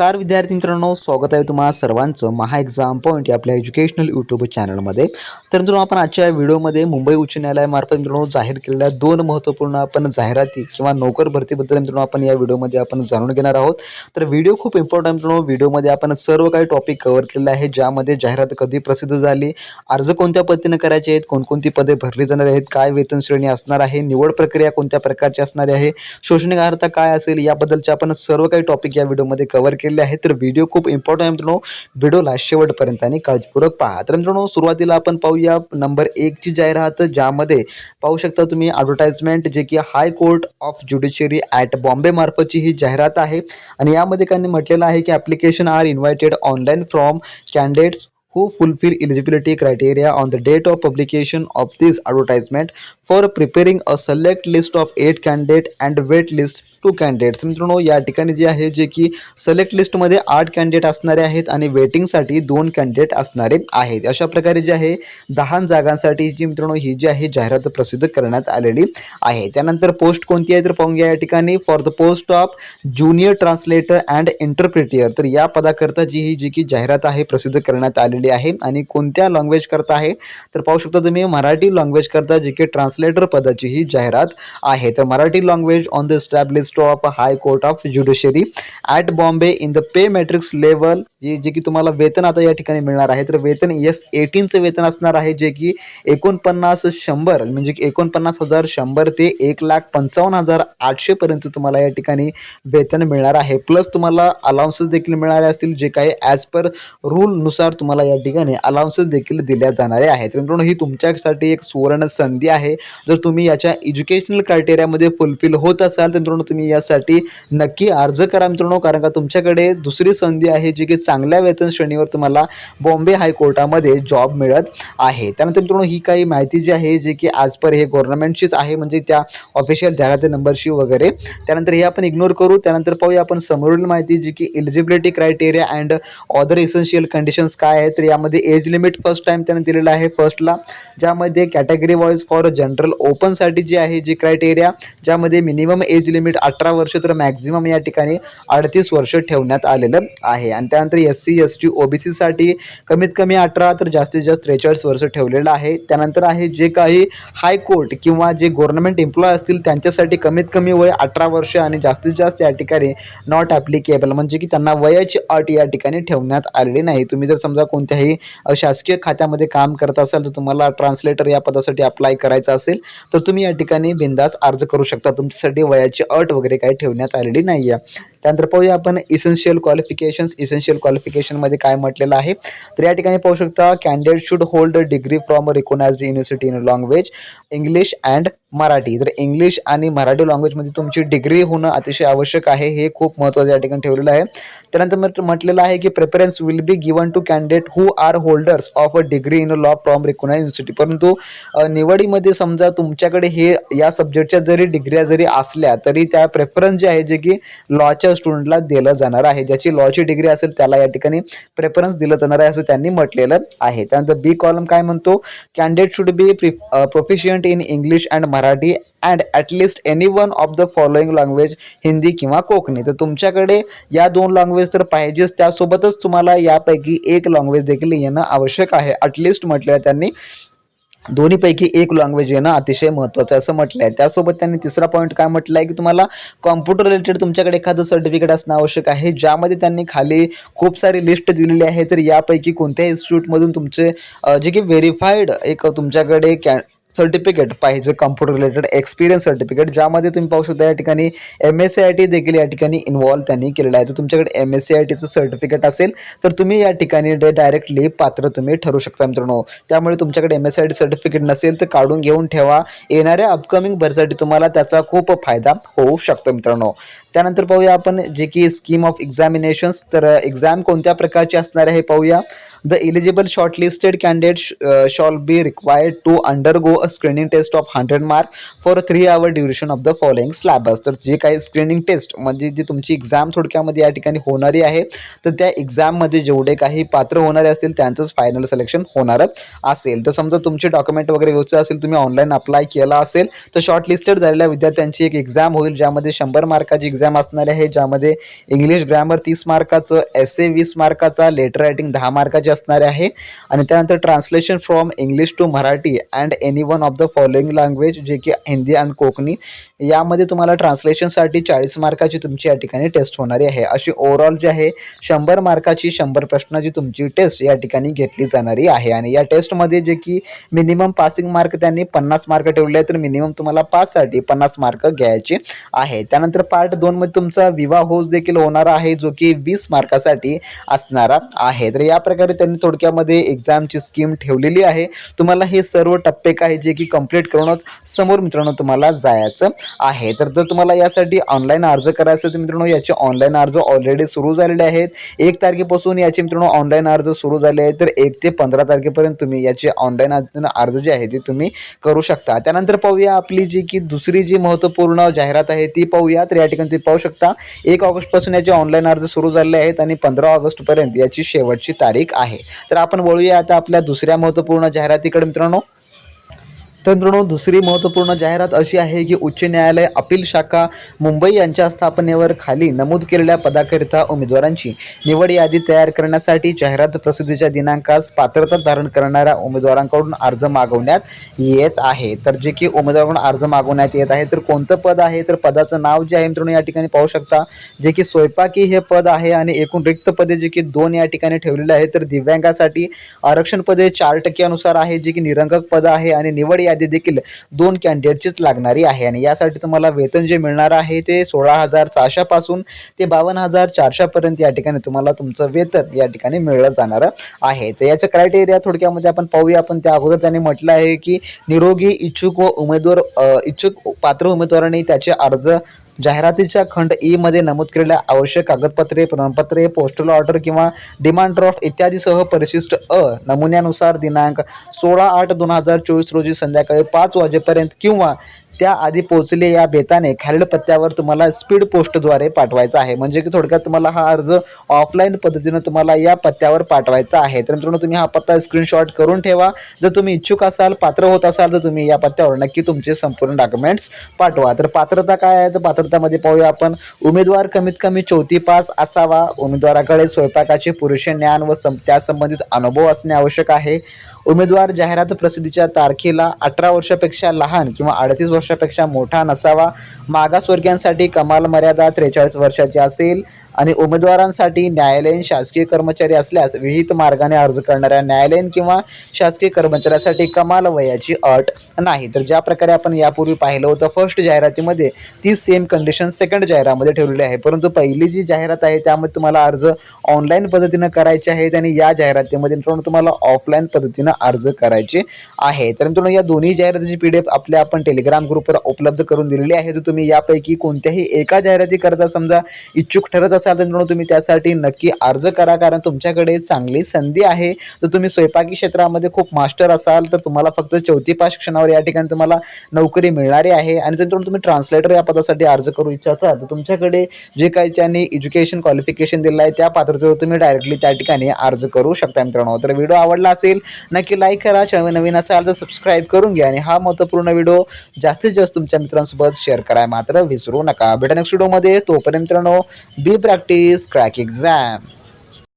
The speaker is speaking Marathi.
नमस्कार विद्यार्थी मित्रांनो स्वागत आहे तुम्हाला सर्वांचं महा एक्झाम पॉईंट या आपल्या एज्युकेशनल यूट्यूब चॅनलमध्ये तर मित्रांनो आपण आजच्या व्हिडिओमध्ये मुंबई उच्च न्यायालयामार्फत मित्रांनो जाहीर केलेल्या दोन महत्त्वपूर्ण आपण जाहिराती किंवा नोकर भरतीबद्दल मित्रांनो आपण या व्हिडिओमध्ये आपण जाणून घेणार आहोत. तर व्हिडिओ खूप इम्पॉर्टंट मित्रांनो. व्हिडिओमध्ये आपण सर्व काही टॉपिक कव्हर केलेला आहे ज्यामध्ये जाहिरात कधी प्रसिद्ध झाली अर्ज कोणत्या पद्धतीने करायचे आहेत कोणकोणती पदे भरली जाणार आहेत काय वेतन श्रेणी असणार आहे निवड प्रक्रिया कोणत्या प्रकारची असणार आहे शोषणिक अर्थ काय असेल याबद्दलचे आपण सर्व काही टॉपिक या व्हिडिओमध्ये कव्हर केले आहेत तर व्हिडिओ खूप इम्पॉर्टंट आहे मित्रांनो. व्हिडिओला शेवटपर्यंत आणि काळजीपूर्वक पहा. तर मित्रांनो सुरुवातीला आपण पाहूया नंबर एकची जाहिरात ज्यामध्ये पाहू शकता तुम्ही ॲडव्हर्टाइजमेंट जे की high court of judiciary at Bombay मार्फतची ही जाहिरात आहे. आणि यामध्ये त्यांनी म्हटलेलं आहे की application are invited online from candidates who fulfill eligibility criteria on the date of publication of this advertisement for preparing a select list of eight candidate and wait list two candidates मित्रांनो या ठिकाणी जे आहे जे की सिलेक्ट लिस्टमध्ये आठ कॅन्डिडेट असणारे आहेत आणि वेटिंगसाठी दोन कॅन्डिडेट असणारे आहेत. अशा प्रकारे जे आहे दहा जागांसाठी जी मित्रांनो ही जी आहे जाहिरात प्रसिद्ध करण्यात आलेली आहे. त्यानंतर पोस्ट कोणती आहे तर पाहून घ्या या ठिकाणी. For the post of junior translator and interpreter तर या पदाकरता जी ही जी की जाहिरात आहे प्रसिद्ध करण्यात आलेली आहे. आणि कोणत्या लँग्वेज करता आहे तर पाहू शकता तुम्ही मराठी लँग्वेज करता जी की ट्रान्सलेटर पदाची ही जाहिरात आहे. तर Marathi language on the establish of high court of judiciary at Bombay in the pay matrix level जे जे की तुम्हाला वेतन आता या ठिकाणी मिळणार आहे. तर वेतन येस एटीनचं वेतन असणार आहे जे की एकोणपन्नास शंभर म्हणजे की एकोणपन्नास हजार शंभर ते एक लाख पंचावन्न हजार आठशेपर्यंत तुम्हाला या ठिकाणी वेतन मिळणार आहे. प्लस तुम्हाला अलाउन्सेस देखील मिळाले असतील जे काही ॲज पर रूलनुसार तुम्हाला या ठिकाणी अलाउन्सेस देखील दिल्या जाणारे आहेत. मित्रांनो ही तुमच्यासाठी एक सुवर्ण संधी आहे. जर तुम्ही याच्या एज्युकेशनल क्रायटेरियामध्ये फुलफिल होत असाल तर मित्रांनो तुम्ही यासाठी नक्की अर्ज करा मित्रांनो कारण का तुमच्याकडे दुसरी संधी आहे जी की चांगल्या वेतन श्रेणीवर तुम्हाला बॉम्बे हायकोर्टामध्ये जॉब मिळत आहे. त्यानंतर मित्रांनो ही काही माहिती जी आहे जी की आज पर हे गव्हर्नमेंटचीच आहे म्हणजे त्या ऑफिशियल जाहिराती नंबरशी वगैरे. त्यानंतर हे आपण इग्नोर करू त्यानंतर पाहूया आपण समोरील माहिती जी की eligibility criteria and other essential conditions काय आहे तर यामध्ये एज लिमिट फर्स्ट टाइम त्यानं दिलेलं आहे फर्स्टला ज्यामध्ये कॅटेगरी वाईज फॉर जनरल ओपनसाठी जी आहे जी क्रायटेरिया ज्यामध्ये मिनिमम एज लिमिट अठरा वर्ष तर मॅक्झिमम या ठिकाणी अडतीस वर्ष ठेवण्यात आलेलं आहे. आणि त्यानंतर S C S T O B सीसाठी कमीत कमी अठरा तर जास्तीत जास्त त्रेचाळीस वर्ष ठेवलेलं आहे. त्यानंतर आहे जे काही हायकोर्ट किंवा जे गव्हर्नमेंट एम्प्लॉय असतील त्यांच्यासाठी कमीत कमी वय अठरा वर्ष आणि जास्तीत जास्त या ठिकाणी नॉट ॲप्लिकेबल म्हणजे की त्यांना वयाची अट या ठिकाणी ठेवण्यात आलेली नाही. तुम्ही जर समजा कोणत्याही शासकीय खात्यामध्ये काम करत असाल तर तुम्हाला ट्रान्सलेटर या पदासाठी अप्लाय करायचं असेल तर तुम्ही या ठिकाणी बिंदास अर्ज करू शकता. तुमच्यासाठी वयाची अट वगैरे काही ठेवण्यात आलेली नाही आहे त्यानंतर पाहूया आपण इसेन्शियल क्वालिफिकेशन्स इसेन्शियल क्वालिफिकेशनमध्ये काय म्हटलेलं आहे. तर या ठिकाणी पाहू शकता candidate should hold a degree from a recognised university in language English and Marathi. तर इंग्लिश आणि मराठी लँग्वेजमध्ये तुमची डिग्री होणं अतिशय आवश्यक आहे हे खूप महत्त्वाचं या ठिकाणी ठेवलेलं आहे. त्यानंतर म्हटलेलं आहे की preference will be given to candidate who are holders of a degree in law from recognise university परंतु निवडीमध्ये समजा तुमच्याकडे हे या सब्जेक्टच्या जरी डिग्र्या जरी असल्या तरी त्या प्रेफरन्स जे आहे जे की लॉच्या स्टुडंटला दिलं जाणार आहे. ज्याची लॉची डिग्री असेल त्याला या ठिकाणी प्रेफरन्स दिलं जाणार आहे असं त्यांनी म्हटलेलं आहे. त्यानंतर बी कॉलम काय म्हणतो? Candidate should be proficient in English and Marathi and at least any one of the following language Hindi किंवा कोकणी. तर तुमच्याकडे या दोन लँग्वेज तर पाहिजेच. त्यासोबतच तुम्हाला यापैकी एक लँग्वेज देखील येणं आवश्यक आहे. ॲटलिस्ट म्हटलं आहे त्यांनी दोन्हीपैकी एक लँग्वेज येणं अतिशय महत्त्वाचं असं म्हटलं आहे त्यासोबत त्यांनी तिसरा पॉईंट काय म्हटलं आहे की तुम्हाला कॉम्प्युटर रिलेटेड तुमच्याकडे एखादं सर्टिफिकेट असणं आवश्यक आहे. ज्यामध्ये त्यांनी खाली खूप सारी लिस्ट दिलेली आहे. तर यापैकी कोणत्याही इन्स्टिट्यूटमधून तुमचे जे की व्हेरीफाईड एक तुमच्याकडे कॅ सर्टिफिकेट पाहिजे कम्प्युटर रिलेटेड एक्सपिरियन्स सर्टिफिकेट ज्यामध्ये तुम्ही पाहू शकता या ठिकाणी M S C I T देखील या ठिकाणी इन्वॉल्व त्यांनी केलेलं आहे. तर तुमच्याकडे एम एस सी आय टीचं सर्टिफिकेट असेल तर तुम्ही या ठिकाणी डायरेक्टली पात्र तुम्ही ठरू शकता मित्रांनो. त्यामुळे तुमच्याकडे M S C I T certificate नसेल तर काढून घेऊन ठेवा. येणाऱ्या अपकमिंग भरसाठी तुम्हाला त्याचा खूप फायदा होऊ शकतो मित्रांनो. त्यानंतर पाहूया आपण जे की स्कीम ऑफ एक्झामिनेशन्स तर एक्झाम कोणत्या प्रकारची असणार आहे हे पाहूया. The eligible shortlisted candidate shall be required to undergo a screening test of hundred mark for three hour duration of the following syllabus तर जे काही स्क्रीनिंग टेस्ट म्हणजे जी तुमची एक्झाम थोडक्यामध्ये या ठिकाणी होणारी आहे तर त्या एक्झाममध्ये जेवढे काही पात्र होणारे असतील त्यांचंच फायनल सिलेक्शन होणारच असेल. तर समजा तुमचे डॉक्युमेंट वगैरे व्यवस्थित असेल तुम्ही ऑनलाईन अप्लाय केला असेल तर शॉर्टलिस्टेड झालेल्या विद्यार्थ्यांची एक एक्झाम होईल ज्यामध्ये शंभर मार्काची एक्झाम असणार आहे ज्यामध्ये इंग्लिश ग्रॅमर तीस मार्काचं एस ए वीस मार्काचा लेटर रायटिंग दहा मार्काचे असणार आहे. आणि त्यानंतर translation from English to Marathi and any one of the following language जे की हिंदी अँड कोकणी यामध्ये तुम्हाला ट्रान्सलेशनसाठी चाळीस मार्काची तुमची या ठिकाणी टेस्ट होणारी आहे. अशी ओव्हरऑल जी आहे शंभर मार्काची शंभर प्रश्नाची तुमची टेस्ट या ठिकाणी घेतली जाणारी आहे. आणि या टेस्टमध्ये जे की मिनिमम पासिंग मार्क त्यांनी पन्नास मार्क ठेवले आहे तर मिनिमम तुम्हाला पाससाठी पन्नास मार्क घ्यायचे आहे. त्यानंतर पार्ट दोनमध्ये तुमचा विवाह होस देखील होणार आहे जो की वीस मार्कासाठी असणारा आहे. तर या प्रकारे त्यांनी थोडक्यामध्ये एक्झामची स्कीम ठेवलेली आहे. तुम्हाला हे सर्व टप्पे काय जे की कंप्लीट करूनच समोर मित्रांनो तुम्हाला जायचं आहे. तर जर तुम्हाला यासाठी ऑनलाईन अर्ज करायचा असेल तर मित्रांनो याचे ऑनलाईन अर्ज ऑलरेडी सुरू झालेले आहेत. एक तारखेपासून याचे मित्रांनो ऑनलाईन अर्ज सुरू झाले आहेत. तर एक ते पंधरा तारखेपर्यंत तुम्ही याचे ऑनलाईन अर्ज जे आहे ते तुम्ही करू शकता. त्यानंतर पाहूया आपली जी की दुसरी जी महत्त्वपूर्ण जाहिरात आहे ती पाहूया. तर या ठिकाणी तुम्ही पाहू शकता एक ऑगस्टपासून याचे ऑनलाईन अर्ज सुरू झालेले आहेत आणि पंधरा ऑगस्टपर्यंत याची शेवटची तारीख आहे. तर आपण वळूया आता आपल्या दुसऱ्या महत्त्वपूर्ण जाहिरातीकडे मित्रांनो. तर मित्रांनो दुसरी महत्त्वपूर्ण जाहिरात अशी आहे की उच्च न्यायालय अपील शाखा मुंबई यांच्या स्थापनेवर खाली नमूद केलेल्या पदाकरिता उमेदवारांची निवड यादी तयार करण्यासाठी जाहिरात प्रसिद्धीच्या दिनांकास पात्रता धारण करणाऱ्या उमेदवारांकडून अर्ज मागवण्यात येत आहे. तर जे की उमेदवारांकडून अर्ज मागवण्यात येत आहे. तर कोणतं पद आहे? तर पदाचं नाव जे आहे मित्रांनो या ठिकाणी पाहू शकता. जे की स्वयंपाकी हे पद आहे आणि एकूण रिक्त पदे जे की दोन या ठिकाणी ठेवलेले आहे तर दिव्यांगासाठी आरक्षण पदे चार टक्क्यानुसार आहे. जे की निरंगक पद आहे आणि निवड यादी देखील दोन कॅन्डिडेटचीच लागणारी आहे. आणि यासाठी तुम्हाला वेतन जे मिळणार आहे ते सोळा हजार सहाशेपासून ते बावन्न हजार चारशेपर्यंत या ठिकाणी तुम्हाला तुमचं वेतन या ठिकाणी मिळलं जाणार आहे. तर याचं क्रायटेरिया थोडक्यामध्ये आपण पाहूया. आपण त्या अगोदर त्यांनी म्हटलं आहे की निरोगी इच्छुक व उमेदवार इच्छुक पात्र उमेदवारांनी त्याचे अर्ज जाहिरातीच्या खंड ई मध्ये नमूद केलेल्या आवश्यक कागदपत्रे प्रमाणपत्रे पोस्टल ऑर्डर किंवा डिमांड ड्राफ्ट इत्यादीसह परिशिष्ट अ नमुन्यानुसार दिनांक सोळा आठ दोन हजार चोवीस रोजी संध्याकाळी पाच वाजेपर्यंत किंवा त्याआधी पोहोचले या बेताने खालील पत्त्यावर तुम्हाला स्पीड पोस्टद्वारे पाठवायचा आहे. म्हणजे की थोडक्यात तुम्हाला हा अर्ज ऑफलाईन पद्धतीनं तुम्हाला या पत्त्यावर पाठवायचा आहे. तर मित्रांनो तुम्ही हा पत्ता स्क्रीनशॉट करून ठेवा. जर तुम्ही इच्छुक असाल पात्र होत असाल तर तुम्ही या पत्त्यावर नक्की तुमचे संपूर्ण डॉक्युमेंट्स पाठवा. तर पात्रता काय आहे? तर पात्रतामध्ये पाहूया आपण. उमेदवार कमीत कमी चौथी पास असावा. उमेदवाराकडे स्वयंपाकाचे पुरुष ज्ञान व सं त्या संबंधित अनुभव असणे आवश्यक आहे. उमेदवार जाहिरात प्रसिद्धीच्या तारखेला अठरा वर्षापेक्षा लहान किंवा अडतीस वर्षापेक्षा मोठा नसावा. मागासवर्गीयांसाठी कमाल मर्यादा त्रेचाळीस वर्षाची असेल आणि उमेदवारांसाठी न्यायालयीन शासकीय कर्मचारी असल्यास विहित मार्गाने अर्ज करणाऱ्या न्यायालयीन किंवा शासकीय कर्मचाऱ्यासाठी कमाल वयाची अट नाही. तर ज्या प्रकारे आपण यापूर्वी पाहिलं होतं फर्स्ट जाहिरातीमध्ये ती सेम कंडिशन सेकंड जाहिरामध्ये ठेवलेली आहे. परंतु पहिली जी जाहिरात आहे त्यामध्ये तुम्हाला अर्ज ऑनलाईन पद्धतीनं करायचे आहेत आणि या जाहिरातीमध्ये मित्रांनो तुम्हाला ऑफलाईन पद्धतीनं अर्ज करायचे आहे तर मित्रांनो या दोन्ही जाहिरातीची पी डी एफ आपल्या आपण टेलिग्राम ग्रुपवर उपलब्ध करून दिलेली आहे. तर तुम्ही यापैकी कोणत्याही एका जाहिराती करता समजा इच्छुक ठरत असाल तर मित्रांनो तुम्ही त्यासाठी नक्की अर्ज करा. कारण तुमच्याकडे चांगली संधी आहे. तर तुम्ही स्वयंपाकी क्षेत्रामध्ये खूप मास्टर असाल तर तुम्हाला फक्त चौथी पास शिक्षणावर या ठिकाणी तुम्हाला नोकरी मिळणारी आहे. आणि जर तुम्ही ट्रान्सलेटर या पदासाठी अर्ज करू इच्छा असाल तर तुमच्याकडे जे काही त्यांनी एज्युकेशन क्वालिफिकेशन दिलं आहे त्या पात्रतेवर तुम्ही डायरेक्टली त्या ठिकाणी अर्ज करू शकता मित्रांनो. तर व्हिडिओ आवडला असेल नक्की लाईक करा. चॅनल नवीन असाल तर सबस्क्राईब करून घ्या. आणि हा महत्त्वपूर्ण व्हिडिओ जास्तीत जास्त तुमच्या मित्रांसोबत शेअर करा. मात्र विसरू नका. भेटा नेक्स्ट व्हिडिओमध्ये तोपर्यंत मित्रांनो बी प्रॅक्टिस क्रॅक एक्झाम